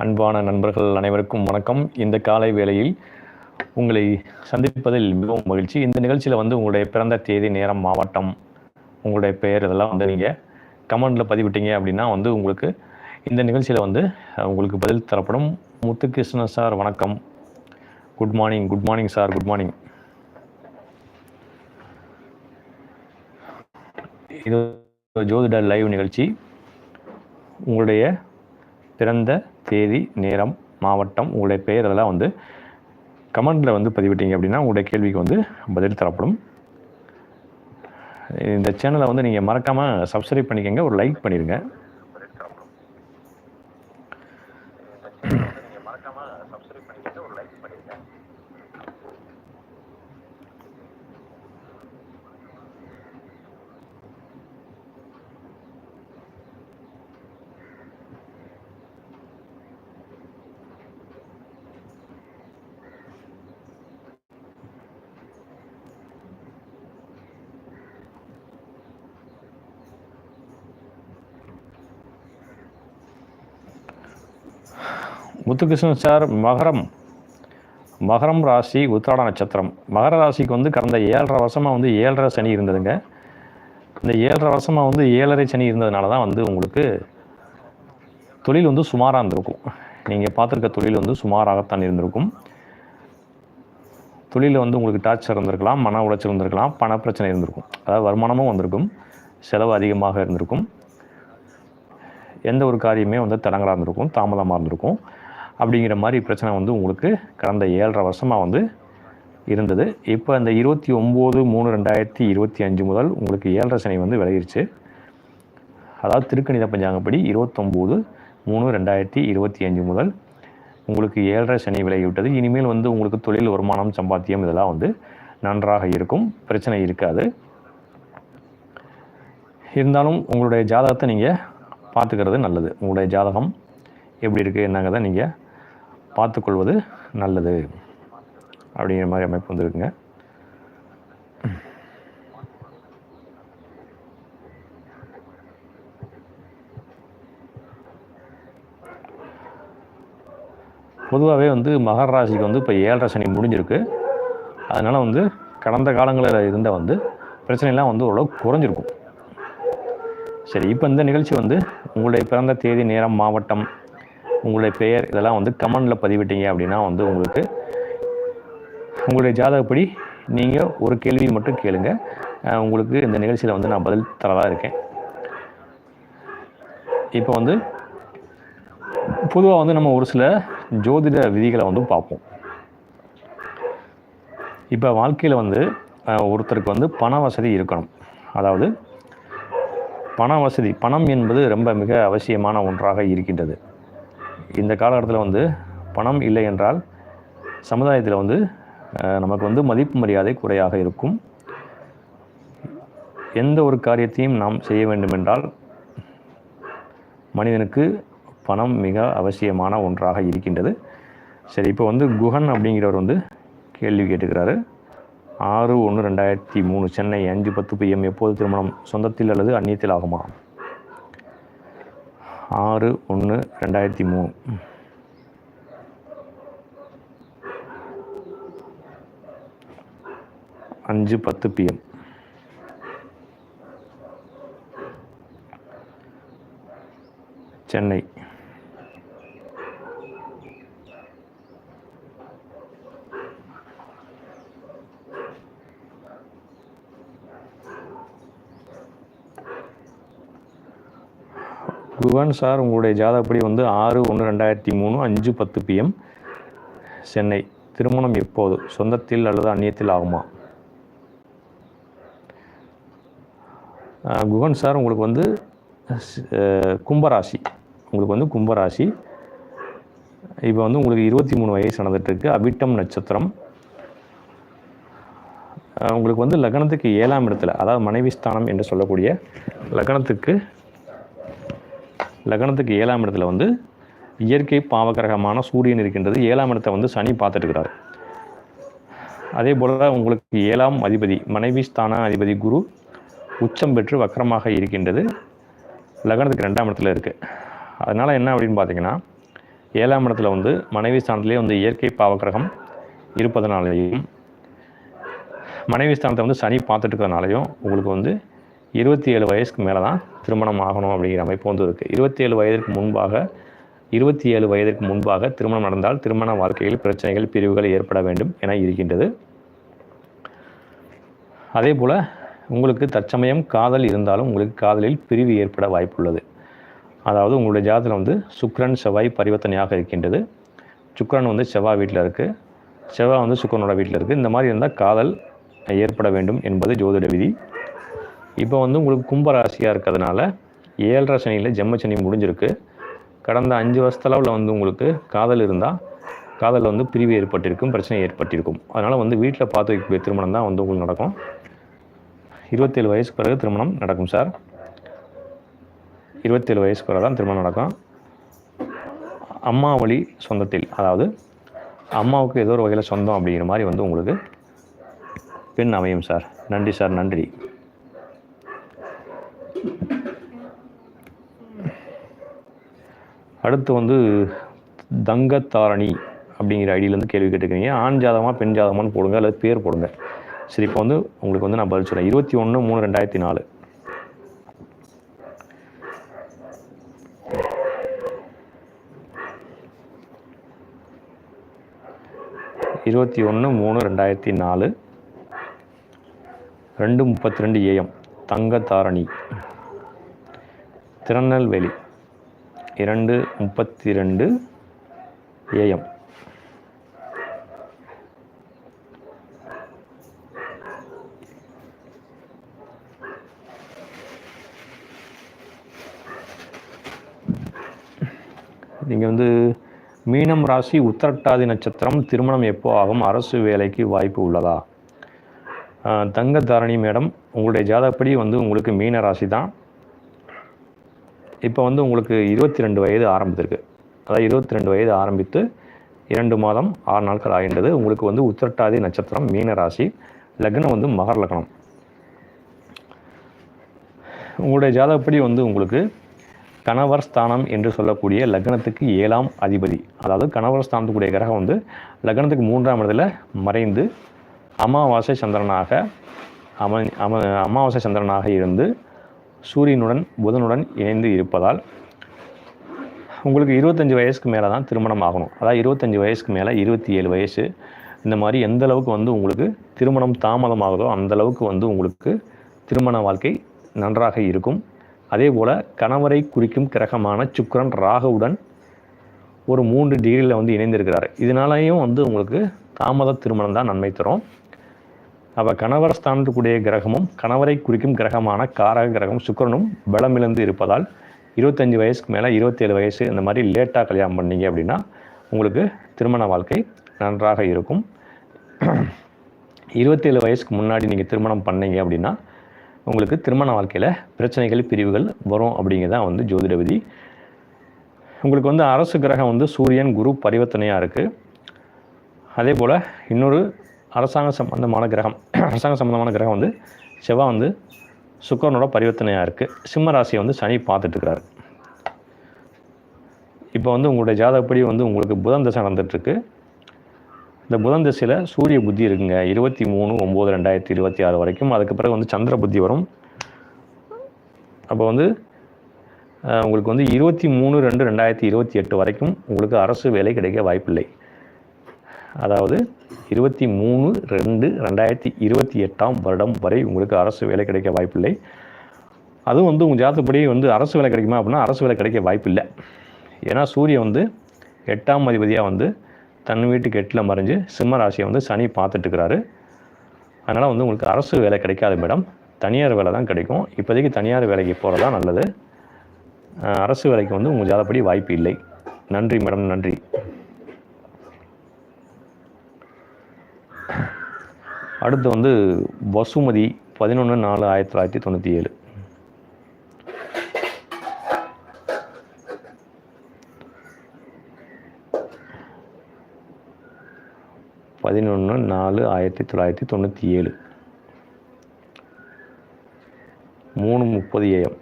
அன்பான நண்பர்கள் அனைவருக்கும் வணக்கம். இந்த காலை வேளையில் உங்களை சந்திப்பதில் மிகவும் மகிழ்ச்சி. இந்த நிகழ்ச்சியில் வந்து உங்களுடைய பிறந்த தேதி நேரம் மாவட்டம் உங்களுடைய பெயர் இதெல்லாம் வந்து நீங்கள் கமெண்டில் பதிவிட்டீங்க அப்படின்னா வந்து உங்களுக்கு இந்த நிகழ்ச்சியில் வந்து உங்களுக்கு பதில் தரப்படும். முத்துகிருஷ்ணன் சார் வணக்கம். Good morning good morning sir good morning இது ஜோதிட லைவ் நிகழ்ச்சி. உங்களுடைய பிறந்த தேதி நேரம் மாவட்டம் உங்களுடைய பெயர் அதெல்லாம் வந்து கமெண்டில் வந்து பதிவிட்டீங்க அப்படின்னா உங்களுடைய கேள்விக்கு வந்து பதில் தரப்படும். இந்த சேனலை வந்து நீங்கள் மறக்காமல் சப்ஸ்கிரைப் பண்ணிக்கோங்க ஒரு லைக் பண்ணிடுங்க முத்துகிருஷ்ணன் சார் மகரம். மகரம் ராசி உத்தராட நட்சத்திரம். மகர ராசிக்கு வந்து கடந்த ஏழரை வருஷமாக வந்து ஏழரை சனி இருந்ததுங்க. இந்த ஏழரை வருஷமாக வந்து ஏழரை சனி இருந்ததுனால தான் வந்து உங்களுக்கு தொழில் வந்து சுமாராக இருந்திருக்கும். நீங்கள் பார்த்துருக்க தொழில் வந்து சுமாராகத்தான் இருந்திருக்கும். தொழிலில் வந்து உங்களுக்கு டார்ச்சர் இருந்திருக்கலாம் மன உளைச்சல் இருந்திருக்கலாம் பண பிரச்சனை இருந்திருக்கும். அதாவது வருமானமும் வந்திருக்கும் செலவு அதிகமாக இருந்திருக்கும். எந்த ஒரு காரியமே வந்து தடங்களாக இருந்திருக்கும் தாமதமாக இருந்திருக்கும். அப்படிங்கிற மாதிரி பிரச்சனை வந்து உங்களுக்கு கடந்த ஏழரை வருஷமாக வந்து இருந்தது. இப்போ அந்த இருபத்தி ஒம்பது மூணு ரெண்டாயிரத்தி இருபத்தி அஞ்சு முதல் உங்களுக்கு ஏழரை சனி வந்து விலகிருச்சு. அதாவது திருக்கணித பஞ்சாங்கப்படி இருபத்தொம்போது மூணு ரெண்டாயிரத்தி இருபத்தி அஞ்சு முதல் உங்களுக்கு ஏழரை சனி விலகிவிட்டது. இனிமேல் வந்து உங்களுக்கு தொழில் வருமானம் சம்பாத்தியம் இதெல்லாம் வந்து நன்றாக இருக்கும். பிரச்சனை இருக்காது. இருந்தாலும் உங்களுடைய ஜாதகத்தை நீங்கள் பார்த்துக்கிறது நல்லது. உங்களுடைய ஜாதகம் எப்படி இருக்குது என்னங்கிறத நீங்கள் பார்த்துக்கொள்வது நல்லது அப்படிங்கிற மாதிரி அமைப்பு வந்திருக்குங்க. பொதுவாகவே வந்து மகர ராசிக்கு வந்து இப்போ ஏழரை சனி முடிஞ்சிருக்கு. அதனால் வந்து கடந்த காலங்களில் இருந்த வந்து பிரச்சனைலாம் வந்து ஓரளவுக்கு குறைஞ்சிருக்கும். சரி இப்போ இந்த நிகழ்ச்சி வந்து உங்களுடைய பிறந்த தேதி நேரம் மாவட்டம் உங்களுடைய பெயர் இதெல்லாம் வந்து கமெண்டில் பதிவிட்டீங்க அப்படின்னா வந்து உங்களுக்கு உங்களுடைய ஜாதகப்படி நீங்கள் ஒரு கேள்வி மட்டும் கேளுங்க. உங்களுக்கு இந்த நிகழ்ச்சியில் வந்து நான் பதில் தரதாக இருக்கேன். இப்போ வந்து பொதுவாக வந்து நம்ம ஒரு சில ஜோதிட விதிகளை வந்து பார்ப்போம். இப்போ வாழ்க்கையில் வந்து ஒருத்தருக்கு வந்து பண வசதி இருக்கணும். அதாவது பண வசதி பணம் என்பது ரொம்ப மிக அவசியமான ஒன்றாக இருக்கின்றது. இந்த காலகட்டத்தில் வந்து பணம் இல்லை என்றால் சமுதாயத்தில் வந்து நமக்கு வந்து மதிப்பு மரியாதை குறையாக இருக்கும். எந்த ஒரு காரியத்தையும் நாம் செய்ய வேண்டுமென்றால் மனிதனுக்கு பணம் மிக அவசியமான ஒன்றாக இருக்கின்றது. சரி இப்போ வந்து குஹன் அப்படிங்கிறவர் வந்து கேள்வி கேட்டுக்கிறாரு. ஆறு ஒன்று ரெண்டாயிரத்தி மூணு சென்னை அஞ்சு பத்து பிஎம் எப்போது திருமணம்? சொந்தத்தில் அல்லது அந்நியத்தில் ஆகுமா? ஆறு ஒன்று ரெண்டாயிரத்தி மூணு. அஞ்சு பத்து பிஎம் சென்னை. குகன் சார் உங்களுடைய ஜாதகப்படி வந்து ஆறு ஒன்று ரெண்டாயிரத்தி மூணு அஞ்சு பத்து பிஎம் சென்னை. திருமணம் எப்போது? சொந்தத்தில் அல்லது அந்நியத்தில் ஆகுமா? குகன் சார் உங்களுக்கு வந்து கும்பராசி. உங்களுக்கு வந்து கும்பராசி. இப்போ வந்து உங்களுக்கு இருபத்தி மூணு வயசு நடந்துகிட்ருக்கு அவிட்டம் நட்சத்திரம். உங்களுக்கு வந்து லக்னத்துக்கு ஏழாம் இடத்துல அதாவது மனைவி ஸ்தானம் என்று சொல்லக்கூடிய லக்னத்துக்கு லக்னத்துக்கு ஏழாம் இடத்துல வந்து இயற்கை பாவகிரகமான சூரியன் இருக்கின்றது. ஏழாம் இடத்தை வந்து சனி பார்த்துட்டுருக்கிறார். அதே போல் உங்களுக்கு ஏழாம் அதிபதி மனைவி ஸ்தான அதிபதி குரு உச்சம் பெற்று வக்கரமாக இருக்கின்றது. லக்னத்துக்கு ரெண்டாம் இடத்துல இருக்குது அதனால் என்ன அப்படின்னு பார்த்தீங்கன்னா ஏழாம் இடத்துல வந்து மனைவி ஸ்தானத்திலே வந்து இயற்கை பாவக்கிரகம் இருப்பதனாலேயும் மனைவி ஸ்தானத்தை வந்து சனி பார்த்துட்டு இருக்கிறதுனாலையும் உங்களுக்கு வந்து இருபத்தி ஏழு வயசுக்கு மேலே தான் திருமணம் ஆகணும் அப்படிங்கிற அமைப்பு வந்து இருக்குது இருபத்தி ஏழு வயதிற்கு முன்பாக இருபத்தி ஏழு வயதிற்கு முன்பாக திருமணம் நடந்தால் திருமண வாழ்க்கையில் பிரச்சனைகள் பிரிவுகள் ஏற்பட வேண்டும் என இருக்கின்றது. அதே போல் உங்களுக்கு தற்சமயம் காதல் இருந்தாலும் உங்களுக்கு காதலில் பிரிவு ஏற்பட வாய்ப்புள்ளது. அதாவது உங்களுடைய ஜாதத்தில் வந்து சுக்ரன் செவ்வாய் பரிவர்த்தனையாக இருக்கின்றது. சுக்ரன் வந்து செவ்வாய் வீட்டில் இருக்குது செவ்வாய் வந்து சுக்கிரனோட வீட்டில் இருக்குது இந்த மாதிரி இருந்தால் காதல் ஏற்பட வேண்டும் என்பது ஜோதிட விதி. இப்போ வந்து உங்களுக்கு கும்பராசியாக இருக்கிறதுனால ஏழரை சனியில் ஜெம்மச்சனி முடிஞ்சிருக்கு. கடந்த அஞ்சு வருஷத்தளவில் வந்து உங்களுக்கு காதல் இருந்தால் காதல் வந்து பிரிவு ஏற்பட்டிருக்கும் பிரச்சனை ஏற்பட்டிருக்கும். அதனால் வந்து வீட்டில் பார்த்து வைக்கக்கூடிய திருமணம் தான் வந்து உங்களுக்கு நடக்கும். இருபத்தேழு வயசுக்கு பிறகு திருமணம் நடக்கும் சார். இருபத்தேழு வயசுக்கு பிறகு தான் திருமணம் நடக்கும். அம்மா வழி சொந்தத்தில் அதாவது அம்மாவுக்கு ஏதோ ஒரு வகையில் சொந்தம் அப்படிங்கிற மாதிரி வந்து உங்களுக்கு பெண் அமையும் சார். நன்றி சார் நன்றி. அடுத்து வந்து தங்கத்தாரணி அப்படிங்கிற ஐடியிலேருந்து கேள்வி கேட்டுக்கிறீங்க ஆண் ஜாதகமாக பெண் ஜாதகமானு போடுங்க அல்லது பேர் போடுங்க. சரி இப்போ வந்து உங்களுக்கு வந்து நான் பதில் சொல்கிறேன் இருபத்தி ஒன்று மூணு ரெண்டாயிரத்தி நாலு. இருபத்தி ஒன்று மூணு ரெண்டாயிரத்தி நாலு. ரெண்டு முப்பத்தி ரெண்டு ஏஎம் தங்கத்தாரணி. திருநெல்வேலி இரண்டு முப்பத்தி ரெண்டு ஏஎம். நீங்கள் வந்து மீனம் ராசி உத்தரட்டாதி நட்சத்திரம் திருமணம் எப்போ ஆகும்? அரசு வேலைக்கு வாய்ப்பு உள்ளதா? தங்க தங்கத்தாரணி மேடம் உங்களுடைய ஜாதகப்படி வந்து உங்களுக்கு மீன ராசி தான். இப்போ வந்து உங்களுக்கு இருபத்தி ரெண்டு வயது ஆரம்பித்திருக்கு. அதாவது இருபத்தி ரெண்டு வயது ஆரம்பித்து இரண்டு மாதம் ஆறு நாட்கள் ஆகின்றது. உங்களுக்கு வந்து உத்திரட்டாதி நட்சத்திரம் மீன ராசி லக்னம் வந்து மகர லக்னம். உங்களுடைய ஜாதகப்படி வந்து உங்களுக்கு கணவர் ஸ்தானம் என்று சொல்லக்கூடிய லக்னத்துக்கு ஏழாம் அதிபதி அதாவது கணவர் ஸ்தானத்துக்குரிய கிரகம் வந்து லக்னத்துக்கு மூன்றாம் இடத்துல மறைந்து அமாவாசை சந்திரனாக அம அம அமாவாசை சந்திரனாக இருந்து சூரியனுடன் புதனுடன் இணைந்து இருப்பதால் உங்களுக்கு இருபத்தஞ்சி வயசுக்கு மேலே தான் திருமணம் ஆகணும். அதாவது இருபத்தஞ்சி வயசுக்கு மேலே இருபத்தி ஏழு வயசு இந்த மாதிரி எந்த அளவுக்கு வந்து உங்களுக்கு திருமணம் தாமதமாகுதோ அந்த அளவுக்கு வந்து உங்களுக்கு திருமண வாழ்க்கை நன்றாக இருக்கும். அதே போல் கணவரை குறிக்கும் கிரகமான சுக்கரன் ராகுவுடன் ஒரு மூன்று டிகிரியில் வந்து இணைந்திருக்கிறார். இதனாலேயும் வந்து உங்களுக்கு தாமத திருமணம் தான் நன்மை தரும். அப்போ கணவர் ஸ்தானத்துக்குரிய கிரகமும் கணவரை குறிக்கும் கிரகமான காரக கிரகம் சுக்கிரனும் பலமிழந்து இருப்பதால் இருபத்தஞ்சி வயசுக்கு மேலே இருபத்தேழு வயசு இந்த மாதிரி லேட்டாக கல்யாணம் பண்ணீங்க அப்படின்னா உங்களுக்கு திருமண வாழ்க்கை நன்றாக இருக்கும். இருபத்தேழு வயசுக்கு முன்னாடி நீங்கள் திருமணம் பண்ணீங்க அப்படின்னா உங்களுக்கு திருமண வாழ்க்கையில் பிரச்சனைகள் பிரிவுகள் வரும் அப்படிங்கிறதான் வந்து ஜோதிட விதி. உங்களுக்கு வந்து அரசு கிரகம் வந்து சூரியன் குரு பரிவர்த்தனையாக இருக்குது அதே போல் இன்னொரு அரசாங்க சம்பந்தமான கிரகம் அரசாங்க சம்பந்தமான கிரகம் வந்து செவ்வாய் வந்து சுக்கரனோட பரிவர்த்தனையாக இருக்குது சிம்ம ராசியை வந்து சனி பார்த்துட்டுருக்கிறார் இப்போ வந்து உங்களுடைய ஜாதகப்படி வந்து உங்களுக்கு புதன் தசை நடந்துகிட்ருக்கு இந்த புதன் திசையில் சூரிய புத்தி இருக்குங்க. இருபத்தி மூணு ஒம்பது ரெண்டாயிரத்தி இருபத்தி ஆறு வரைக்கும். அதுக்கு பிறகு வந்து சந்திர புத்தி வரும். அப்போ வந்து உங்களுக்கு வந்து இருபத்தி மூணு ரெண்டு ரெண்டாயிரத்தி இருபத்தி எட்டு வரைக்கும் உங்களுக்கு அரசு வேலை கிடைக்க வாய்ப்பில்லை. அதாவது இருபத்தி மூணு ரெண்டு ரெண்டாயிரத்தி இருபத்தி எட்டாம் வருடம் வரை உங்களுக்கு அரசு வேலை கிடைக்க வாய்ப்பில்லை. அதுவும் வந்து உங்கள் ஜாதகப்படி வந்து அரசு வேலை கிடைக்குமா அப்படின்னா அரசு வேலை கிடைக்க வாய்ப்பில்லை. ஏன்னா சூரியன் வந்து எட்டாம் அதிபதியாக வந்து தன் வீட்டுக்கு எட்டில் மறைஞ்சு சிம்ம ராசியை வந்து சனி பார்த்துட்டுருக்கிறாரு அதனால் வந்து உங்களுக்கு அரசு வேலை கிடைக்காது மேடம். தனியார் வேலை தான் கிடைக்கும். இப்போதைக்கு தனியார் வேலைக்கு போகிறது தான் நல்லது அரசு வேலைக்கு வந்து உங்கள் ஜாதப்படி வாய்ப்பு இல்லை. நன்றி மேடம் நன்றி. அடுத்து வந்து வசுமதி பதினொன்று நாலு ஆயிரத்தி தொள்ளாயிரத்தி தொண்ணூற்றி ஏழு. பதினொன்று நாலு ஆயிரத்தி தொள்ளாயிரத்தி தொண்ணூற்றி ஏழு. மூணு முப்பது ஏஎம்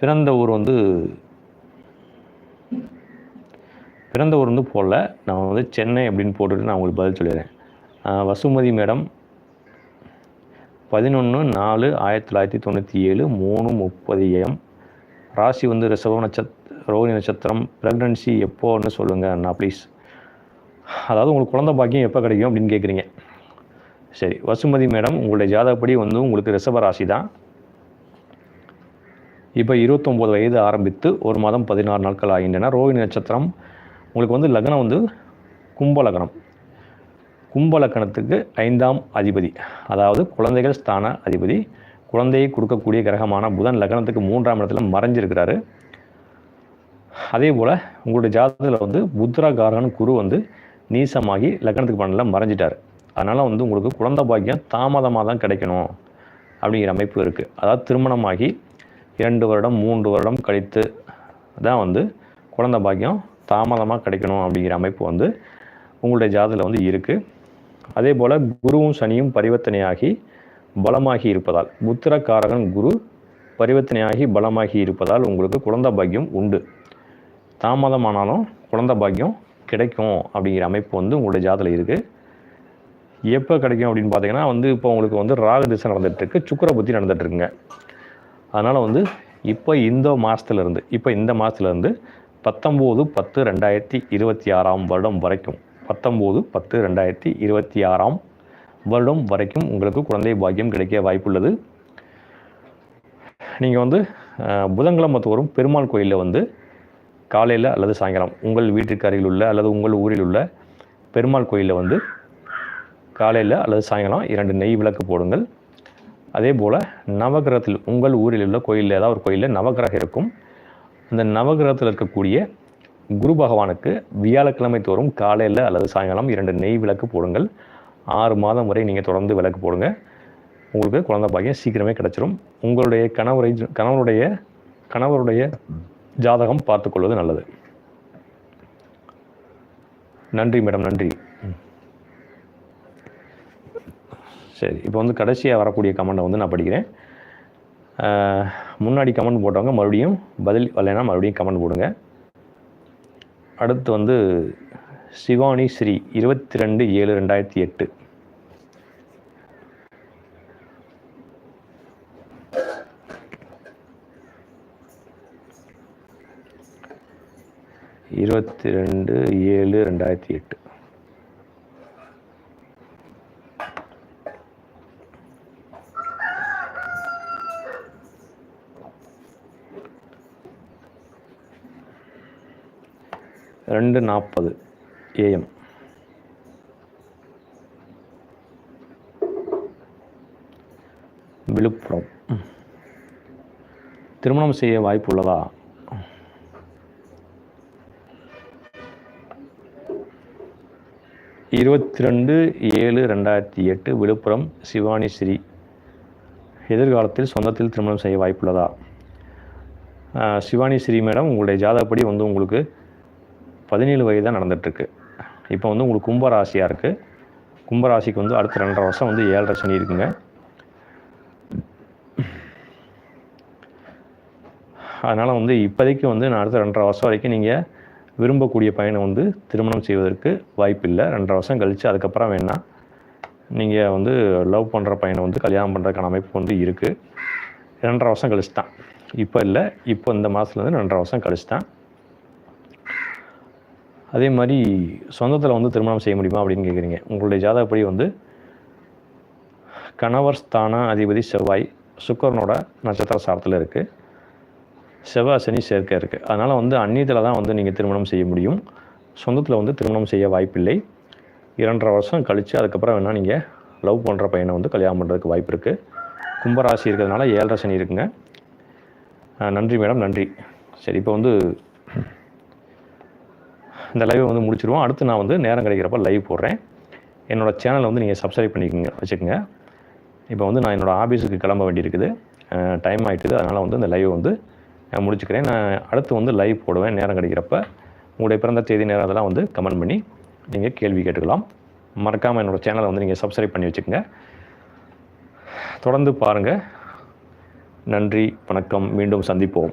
பிறந்த ஊர் வந்து பிறந்த ஊர் வந்து போடல. நான் வந்து சென்னை அப்படின்னு போட்டுட்டு நான் உங்களுக்கு பதில் சொல்லிடுறேன். வசுமதி மேடம் பதினொன்று நாலு ஆயிரத்தி தொள்ளாயிரத்தி தொண்ணூற்றி ஏழு மூணு முப்பது ஏஎம் ராசி வந்து ரிஷப நட்சத் ரோஹிணி நட்சத்திரம் ப்ரெக்னன்சி எப்போன்னு சொல்லுங்கள் அண்ணா ப்ளீஸ் அதாவது உங்களுக்கு குழந்தை பாக்கியம் எப்போ கிடைக்கும் அப்படின்னு கேட்குறீங்க. சரி வசுமதி மேடம் உங்களுடைய ஜாதகப்படி வந்து உங்களுக்கு ரிஷப ராசி தான். இப்போ இருபத்தொம்போது வயது ஆரம்பித்து ஒரு மாதம் பதினாறு நாட்கள் ஆகின்றன. ரோஹிணி நட்சத்திரம் உங்களுக்கு வந்து லக்னம் வந்து கும்ப லக்னம். கும்ப ஐந்தாம் அதிபதி அதாவது குழந்தைகள் ஸ்தான அதிபதி குழந்தையை கொடுக்கக்கூடிய கிரகமான புதன் லக்னத்துக்கு மூன்றாம் இடத்துல மறைஞ்சிருக்கிறாரு. அதே போல் உங்களுடைய ஜாதகத்தில் வந்து புத்திரகாரகன் குரு வந்து நீசமாகி லக்னத்துக்கு பண்ணல மறைஞ்சிட்டார். அதனால் வந்து உங்களுக்கு குழந்தை பாக்கியம் தாமதமாக தான் கிடைக்கணும் அப்படிங்கிற அமைப்பு இருக்குது அதாவது திருமணமாகி இரண்டு வருடம் மூன்று வருடம் கழித்து தான் வந்து குழந்தை பாக்கியம் தாமதமாக கிடைக்கணும் அப்படிங்கிற அமைப்பு வந்து உங்களுடைய ஜாதகத்தில் வந்து இருக்குது அதே போல் குருவும் சனியும் பரிவர்த்தனையாகி பலமாகி இருப்பதால் புத்திரக்காரகன் குரு பரிவர்த்தனையாகி பலமாகி இருப்பதால் உங்களுக்கு குழந்தை பாக்கியம் உண்டு. தாமதமானாலும் குழந்தை பாக்கியம் கிடைக்கும் அப்படிங்கிற அமைப்பு வந்து உங்களுடைய ஜாதகத்தில் இருக்குது எப்போ கிடைக்கும் அப்படின்னு பார்த்தீங்கன்னா வந்து இப்போ உங்களுக்கு வந்து ராகு திசை நடந்துகிட்ருக்கு சுக்கர புத்தி நடந்துகிட்ருக்குங்க அதனால் வந்து இப்போ இந்த மாதத்துலேருந்து இப்போ இந்த மாதத்துலேருந்து பத்தொம்போது பத்து ரெண்டாயிரத்தி இருபத்தி ஆறாம் வருடம் வரைக்கும் பத்தொம்போது பத்து ரெண்டாயிரத்தி இருபத்தி ஆறாம் வருடம் வரைக்கும் உங்களுக்கு குழந்தை பாக்கியம் கிடைக்க வாய்ப்புள்ளது. நீங்கள் வந்து புதன்கிழமை தோறும் பெருமாள் கோயிலில் வந்து காலையில் அல்லது சாயங்காலம் உங்கள் வீட்டுக்கு அருகில் உள்ள அல்லது உங்கள் ஊரில் உள்ள பெருமாள் கோயிலில் வந்து காலையில் அல்லது சாயங்காலம் இரண்டு நெய் விளக்கு போடுங்கள். அதே போல் நவகிரகத்தில் உங்கள் ஊரில் உள்ள கோயிலில் ஏதாவது ஒரு கோயிலில் நவகிரகம் இருக்கும். அந்த நவகிரகத்தில் இருக்கக்கூடிய குரு பகவானுக்கு வியாழக்கிழமை தோறும் காலையில் அல்லது சாயங்காலம் இரண்டு நெய் விளக்கு போடுங்கள். ஆறு மாதம் வரை நீங்கள் தொடர்ந்து விளக்கு போடுங்க. உங்களுக்கு குழந்தை பாக்கியம் சீக்கிரமே கிடச்சிரும். உங்களுடைய கணவரை கணவருடைய கணவருடைய ஜாதகம் பார்த்துக்கொள்வது நல்லது. நன்றி மேடம் நன்றி. சரி இப்போ வந்து கடைசியாக வரக்கூடிய கமெண்டை வந்து நான் படிக்கிறேன். முன்னாடி கமெண்ட் போட்டவங்க மறுபடியும் பதில் வரலைன்னா மறுபடியும் கமெண்ட் போடுங்க. அடுத்து வந்து சிவானி ஸ்ரீ இருபத்தி ரெண்டு ஏழு ரெண்டாயிரத்தி எட்டு. இருபத்தி ரெண்டு ஏழு ரெண்டாயிரத்தி எட்டு. ரெண்டு நாற்பது ஏஎம் விழுப்புரம். திருமணம் செய்ய வாய்ப்பு உள்ளதா? இருபத்தி ரெண்டு ஏழு ரெண்டாயிரத்தி எட்டு விழுப்புரம் சிவானி ஸ்ரீ எதிர்காலத்தில் சொந்தத்தில் திருமணம் செய்ய வாய்ப்புள்ளதா சிவானி ஸ்ரீ மேடம் உங்களுடைய ஜாதகப்படி வந்து உங்களுக்கு பதினேழு வயது தான் நடந்துகிட்ருக்கு இப்போ வந்து உங்களுக்கு கும்பராசியாக இருக்குது கும்பராசிக்கு வந்து அடுத்த ரெண்டரை வருஷம் வந்து ஏழரை சனி இருக்குங்க. அதனால் வந்து இப்போதைக்கு வந்து நான் அடுத்த ரெண்டரை வருஷம் வரைக்கும் நீங்கள் விரும்பக்கூடிய பையனை வந்து திருமணம் செய்வதற்கு வாய்ப்பில்லை. ரெண்டரை வருஷம் கழித்து அதுக்கப்புறம் வேணால் நீங்கள் வந்து லவ் பண்ணுற பையனை வந்து கல்யாணம் பண்ணுறதுக்கான அமைப்பு வந்து இருக்குது ரெண்டரை வருஷம் கழிச்சு தான் இப்போ இல்லை. இப்போ இந்த மாதத்துலேருந்து ரெண்டரை வருஷம் கழிச்சு தான் அதே மாதிரி சொந்தத்தில் வந்து திருமணம் செய்ய முடியுமா அப்படின்னு கேட்குறீங்க உங்களுடைய ஜாதகப்படி வந்து கணவர் ஸ்தான அதிபதி செவ்வாய் சுக்கரனோட நட்சத்திர சாரத்தில் இருக்குது செவ்வாய் சனி சேர்க்கை இருக்குது அதனால் வந்து அந்நியத்தில் தான் வந்து நீங்கள் திருமணம் செய்ய முடியும். சொந்தத்தில் வந்து திருமணம் செய்ய வாய்ப்பில்லை. இரண்டரை வருஷம் கழித்து அதுக்கப்புறம் வேணால் நீங்கள் லவ் பண்ணுற பையனை வந்து கல்யாணம் பண்ணுறதுக்கு வாய்ப்பு இருக்குது கும்பராசி இருக்கிறதுனால ஏழரை சனி இருக்குங்க. நன்றி மேடம் நன்றி. சரி இப்போ வந்து இந்த லைவை வந்து முடிச்சிருவோம். அடுத்து நான் வந்து நேரம் கிடைக்கிறப்ப லைவ் போடுறேன். என்னோடய சேனலை வந்து நீங்கள் சப்ஸ்கிரைப் பண்ணிக்கோங்க வச்சுக்கோங்க. இப்போ வந்து நான் என்னோடய ஆஃபீஸுக்கு கிளம்ப வேண்டியிருக்குது. டைம் ஆகிட்டுது அதனால் வந்து இந்த லைவை வந்து நான் முடிச்சுக்கிறேன். நான் அடுத்து வந்து லைவ் போடுவேன் நேரம் கிடைக்கிறப்ப. உங்களுடைய பிறந்த தேதி நேரம் அதெல்லாம் வந்து கமெண்ட் பண்ணி நீங்கள் கேள்வி கேட்டுக்கலாம். மறக்காமல் என்னோடய சேனலை வந்து நீங்கள் சப்ஸ்கிரைப் பண்ணி வச்சுக்கோங்க. தொடர்ந்து பாருங்கள் நன்றி வணக்கம். மீண்டும் சந்திப்போம்.